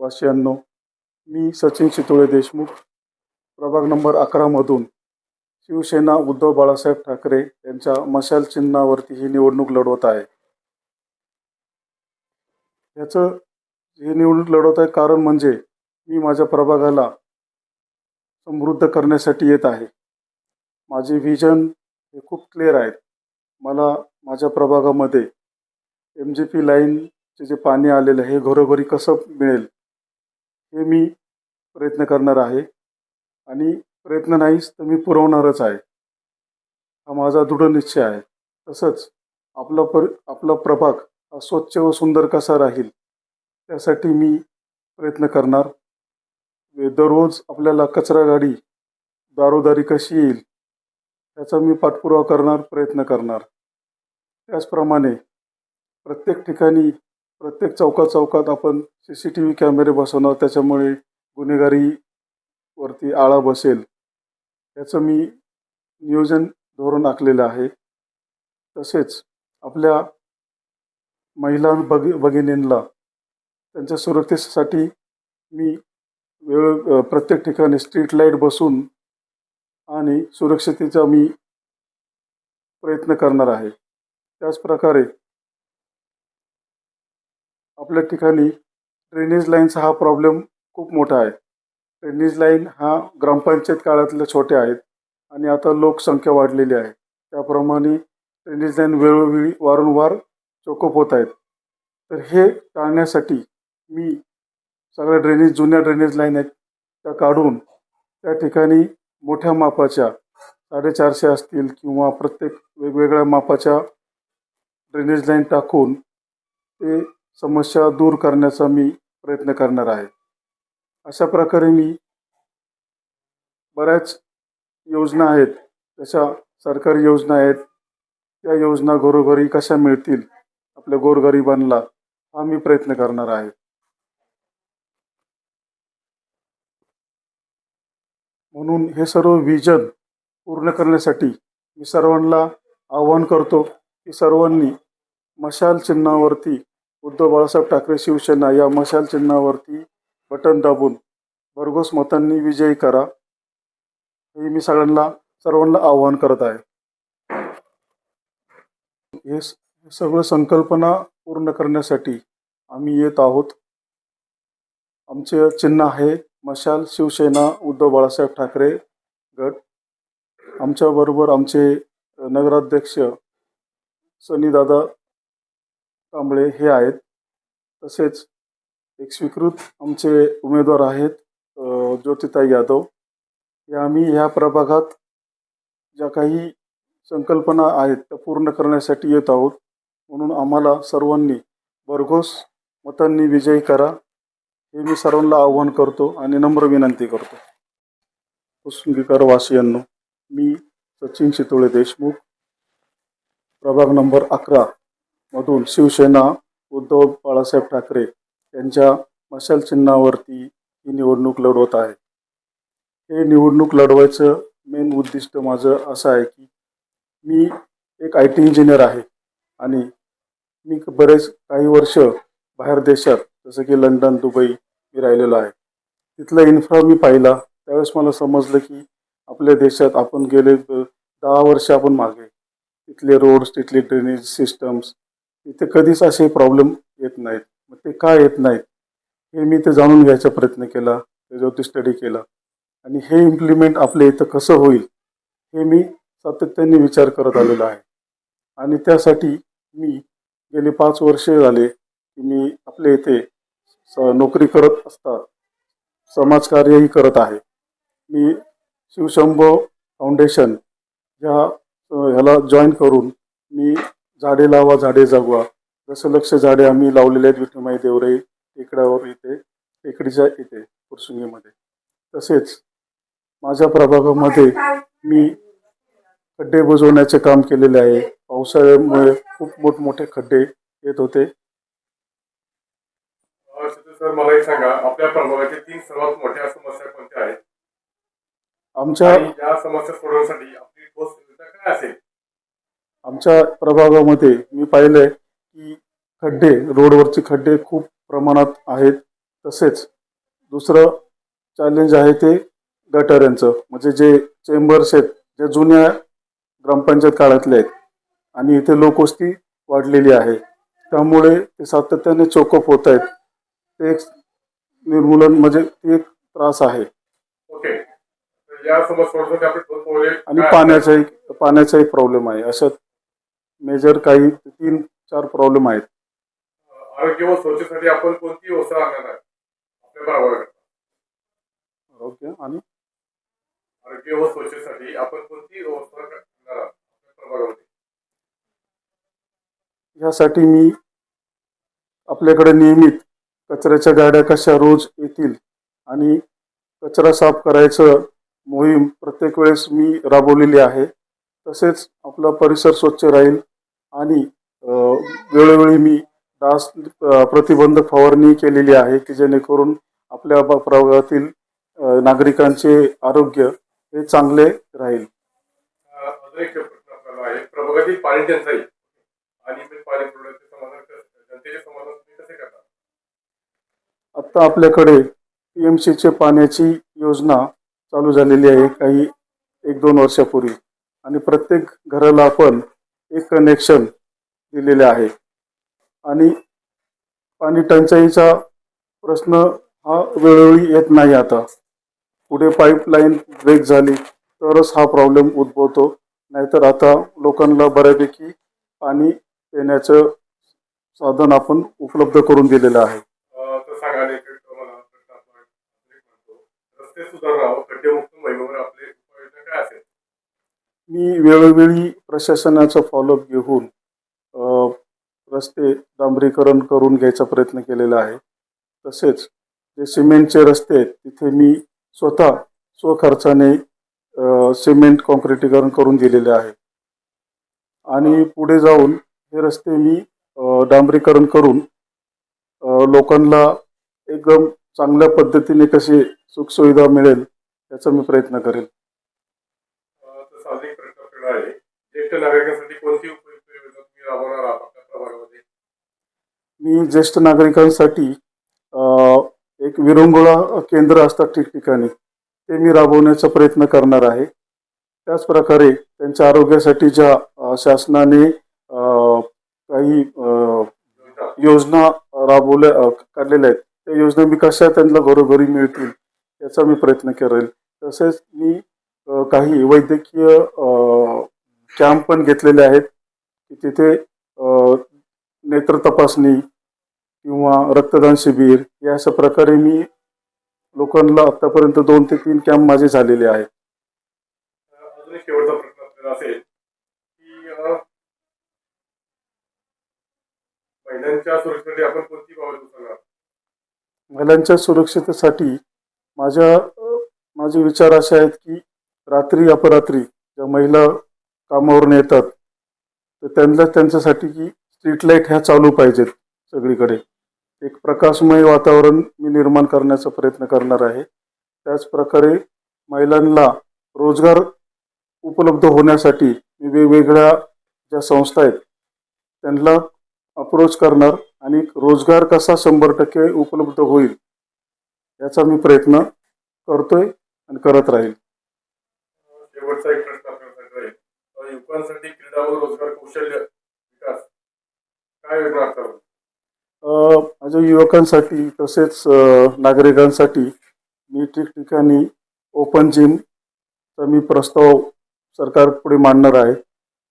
वासियांनो मी सचिन चितोळे देशमुख प्रभाग नंबर अकरामधून शिवसेना उद्धव बाळासाहेब ठाकरे यांच्या मशाल चिन्हावरती ही निवडणूक लढवत आहे. याचं ही निवडणूक लढवत आहे कारण म्हणजे मी माझ्या प्रभागाला समृद्ध करण्यासाठी येत आहे. माझे व्हिजन हे खूप क्लिअर आहेत. मला माझ्या प्रभागामध्ये एम जी पी लाईनचे जे पाणी आलेलं आहे हे घरोघरी कसं मिळेल? हे मी प्रयत्न करणार आहे. आणि प्रयत्न नाहीच तर मी पुरवणारच आहे. हा माझा दृढ निश्चय आहे. तसंच आपला पर आपला प्रभाग हा स्वच्छ व सुंदर कसा राहील त्यासाठी मी प्रयत्न करणार. दररोज आपल्याला कचरा गाडी दारोदारी कशी येईल त्याचा मी पाठपुरावा करणार प्रयत्न करणार. त्याचप्रमाणे प्रत्येक ठिकाणी प्रत्येक चौकात चौकात आपण सी सी टी व्ही कॅमेरे बसवणार त्याच्यामुळे गुन्हेगारीवरती आळा बसेल. याचं मी नियोजन धोरण आखलेलं आहे. तसेच आपल्या महिला भगि भगिनींना त्यांच्या सुरक्षेसाठी मी वेळ प्रत्येक ठिकाणी स्ट्रीट लाइट बसून आणि सुरक्षतेचा मी प्रयत्न करणार आहे. त्याचप्रकारे आपल्या ठिकाणी ड्रेनेज लाईनचा हा प्रॉब्लेम खूप मोठा आहे. ड्रेनेज लाईन हा ग्रामपंचायत काळातल्या छोट्या आहेत आणि आता लोकसंख्या वाढलेली आहे. त्याप्रमाणे ड्रेनेज लाईन वेळोवेळी वारंवार चोकअप होत आहेत. तर हे टाळण्यासाठी मी सगळ्या ड्रेनेज जुन्या ड्रेनेज लाईन आहेत त्या काढून त्या ठिकाणी मोठ्या मापाच्या साडेचारशे असतील किंवा प्रत्येक वेगवेगळ्या मापाच्या ड्रेनेज लाईन टाकून ते समस्या दूर करण्याचा मी प्रयत्न करणार आहे. अशा प्रकारे मी बऱ्याच योजना आहेत. तशा सरकारी योजना आहेत. त्या योजना घरोघरी कशा मिळतील? आपल्या गोरगरिबांना हा मी प्रयत्न करणार आहे. म्हणून हे सर्व विजन पूर्ण करण्यासाठी मी सर्वांना आवाहन करतो की सर्वांनी मशाल चिन्हावरती उद्धव बाळासाहेब ठाकरे शिवसेना या मशाल चिन्हावरती बटन दाबून भरघोस मतांनी विजयी करा. हे मी सगळ्यांना सर्वांना आवाहन करत आहे. हे हे सगळं संकल्पना पूर्ण करण्यासाठी आम्ही येत आहोत. आमचे चिन्ह आहे मशाल शिवसेना उद्धव बाळासाहेब ठाकरे गट. आमच्याबरोबर आमचे नगराध्यक्ष सनीदादा कांबळे हे आहेत. तसेच एक स्वीकृत आमचे उमेदवार आहेत ज्योतिताई यादव. या आम्ही ह्या प्रभागात ज्या काही संकल्पना आहेत त्या पूर्ण करण्यासाठी येत आहोत. म्हणून आम्हाला सर्वांनी भरघोस मतांनी विजयी करा. हे मी सर्वांना आवाहन करतो आणि नम्र विनंती करतो. कुसुंगीकर वासियांनो मी सचिन चितोळे देशमुख प्रभाग नंबर अकरा. मधून शिवसेना उद्धव बाळासाहेब ठाकरे यांच्या मशाल चिन्हावरती ही निवडणूक लढवत आहे. हे निवडणूक लढवायचं मेन उद्दिष्ट माझं असं आहे की मी एक आय टी इंजिनियर आहे आणि मी बरेच काही वर्ष बाहेर देशात जसं की लंडन दुबई मी राहिलेलो आहे. तिथला इन्फ्रा मी पाहिला. त्यावेळेस मला समजलं की आपल्या देशात आपण गेले दहा वर्ष आपण मागे. तिथले रोड्स तिथले ड्रेनेज सिस्टम्स तिथे कधीच असे प्रॉब्लेम येत नाहीत. मग ते का येत नाहीत? हे मी ते जाणून घ्यायचा प्रयत्न केला त्याच्यावरती स्टडी केला. आणि हे इम्प्लिमेंट आपल्या इथं कसं होईल हे मी सातत्याने विचार करत आलेलो आहे. आणि त्यासाठी मी गेली पाच वर्षे झाले की मी आपल्या इथे स- नोकरी करत असता समाजकार्यही करत आहे. मी शिवशंभो फाउंडेशन ह्या ह्याला जॉईन करून मी झाडे लावा झाडे जगवा. दशलक्ष झाडे आम्ही लावलेले आहेत विठ्ठलमाई देवरे टेकड्यावर इथे टेकडीच्या इथे फुरसुंगीमध्ये तसेच माझ्या प्रभागामध्ये मी खड्डे बुजवण्याचे काम केलेले आहे. पावसाळ्यामुळे खूप मोठमोठे खड्डे येत होते. सर मला एक सांगा. आपल्या तीन सर्वात मोठ्या समस्या कोणत्या आहेत? आमच्या या समस्या सोडवण्यासाठी आपली ठोस काय असेल? आमच्या प्रभागामध्ये मी पाहिलंय की खड्डे रोडवरचे खड्डे खूप प्रमाणात आहेत. तसेच दुसरं चॅलेंज आहे ते गटर यांचं म्हणजे जे चेंबर्स आहेत जे जुन्या ग्रामपंचायत काळातले आहेत आणि इथे लोकवस्ती वाढलेली आहे. त्यामुळे ते सातत्याने चोकअप होत आहेत. ते एक निर्मूलन म्हणजे ती एक त्रास आहे. आणि पाण्याचा एक पाण्याचा एक प्रॉब्लेम आहे. अशा मेजर काही तीन चार प्रॉब्लेम आहेत. आरोग्य व स्वच्छतेसाठी आपण कोणती व्यवस्था आणणार आहे? आपल्या आणि? आरोग्य व स्वच्छतेसाठी आपण कोणती व्यवस्था करणार आहात? आपल्या प्रभागामध्ये. ह्यासाठी मी आपल्याकडे नियमित कचऱ्याच्या गाड्या कशा रोज येतील आणि कचरा साफ करायचं मोहीम प्रत्येक वेळेस मी राबवलेली आहे. तसेच आपला परिसर स्वच्छ राहील. आणि वेळोवेळी मी डास प्रतिबंधक फवारणी केलेली आहे की जेणेकरून आपल्या प्रभागातील अ, नागरिकांचे आरोग्य हे चांगले राहील. प्रभागातील पाणी टंचाई आणि पाणी करता? आत्ता आपल्याकडे पी एम सीचे पाण्याची योजना चालू झालेली आहे काही एक दोन वर्षापूर्वी. आणि प्रत्येक घराला आपण एक कनेक्शन दिलेले आहे. आणि पाणी टंचाईचा प्रश्न हा वेळोवेळी येत नाही आता. पुढे पाईपलाईन ब्रेक झाली तरच हा प्रॉब्लेम उद्भवतो. नाहीतर आता लोकांना बऱ्यापैकी पाणी पिण्याचं साधन आपण उपलब्ध करून दिलेलं आहे. मी वेळोवेळी प्रशासनाचा फॉलोअप घेऊन रस्ते डांबरीकरण करून घ्यायचा प्रयत्न केलेला आहे. तसेच जे सिमेंटचे रस्ते आहेत तिथे मी स्वतः स्वखर्चाने सिमेंट कॉन्क्रिटीकरण करून दिलेले आहे. आणि पुढे जाऊन हे रस्ते मी डांबरीकरण करून लोकांना एकदम चांगल्या पद्धतीने कशी सुखसुविधा मिळेल याचा मी प्रयत्न करेल अं, तर सार्वजनिक प्रश्न आपल्याला आहे ज्येष्ठ नागरिकांसाठी कोणती उपयुक्त योजना तुम्ही राबवणार आहात आपल्या प्रभागामध्ये? मी ज्येष्ठ नागरिकांसाठी एक विरंगुळा केंद्र असतात ठिकठिकाणी ते मी राबवण्याचा प्रयत्न करणार आहे. त्याचप्रकारे त्यांच्या आरोग्यासाठी ज्या शासनाने काही योजना राबवल्या काढलेल्या आहेत त्या योजना मी कशा त्यांना घरोघरी मिळतील याचा मी प्रयत्न करेल. तसेच मी काही वैद्यकीय कॅम्प पण घेतलेले आहेत की तिथे नेत्र तपासणी किंवा रक्तदान शिबिर या अशा प्रकारे मी लोकांना आतापर्यंत दोन ते तीन कॅम्प माझे झालेले आहेत. अं, अजून एक शेवटचा प्रश्न आपल्याला असेल की अं, महिलांच्या सुरक्षेसाठी आपण कोणती पावले उचलणार? महिलांच्या सुरक्षितेसाठी माझ्या माझे विचार असे आहेत की रात्री अपरात्री ज्या महिला कामावरून येतात तर त्यांना त्यांच्यासाठी की स्ट्रीट लाइट ह्या चालू पाहिजेत सगळीकडे. एक प्रकाशमय वातावरण मी निर्माण करण्याचा प्रयत्न करणार आहे. त्याचप्रकारे महिलांना रोजगार उपलब्ध होण्यासाठी मी वेगवेगळ्या ज्या संस्था आहेत त्यांना अप्रोच करणार आणि रोजगार कसा शंभर टक्के उपलब्ध होईल याचा मी प्रयत्न करतोय आणि करत राहील शेवटचा एक प्रश्न आपल्यासाठी राहील लोकांसाठी क्रीडा व रोजगार कौशल्य विकास. काय योजना माझ्या युवकांसाठी तसेच नागरिकांसाठी मी ठिकठिकाणी ओपन जिमचा मी प्रस्ताव सरकार पुढे मांडणार आहे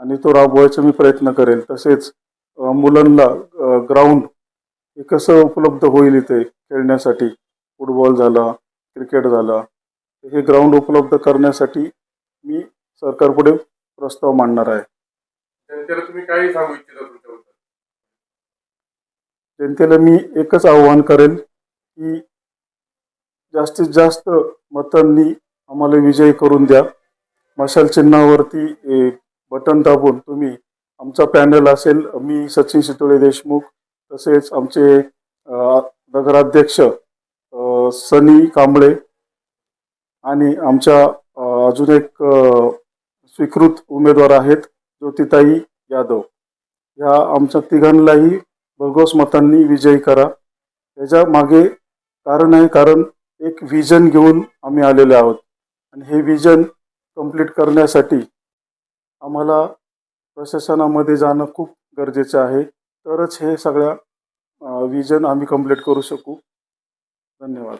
आणि तो राबवायचा मी प्रयत्न करेल तसेच मुलांना ग्राउंड हे कसं उपलब्ध होईल इथे खेळण्यासाठी? फुटबॉल झाला क्रिकेट झाला हे ग्राउंड उपलब्ध करण्यासाठी मी सरकारपुढे प्रस्ताव मांडणार आहे. जनतेला तुम्ही काही सांगू इच्छिता तुमच्याबद्दल? जनतेला मी एकच आव्हान करेल की जास्तीत जास्त मतांनी आम्हाला विजयी करून द्या. मशाल चिन्हावरती बटन दाबून तुम्ही आमचा पॅनल असेल मी सचिन शितोळे देशमुख तसेच आमचे नगराध्यक्ष सनी कांबळे आणि आमच्या अजून एक स्वीकृत उमेदवार आहेत ज्योतिताई यादव. ह्या आमच्या तिघांनाही भरघोस मतांनी विजयी करा. याच्या मागे कारण आहे कारण एक विजन घेऊन आम्ही आलेले आहोत. आणि हे विजन कंप्लीट करण्यासाठी आम्हाला प्रशासनामध्ये जाणं खूप गरजेचं आहे. तरच हे सगळ्या विजन आम्ही कंप्लीट करू शकू. धन्यवाद.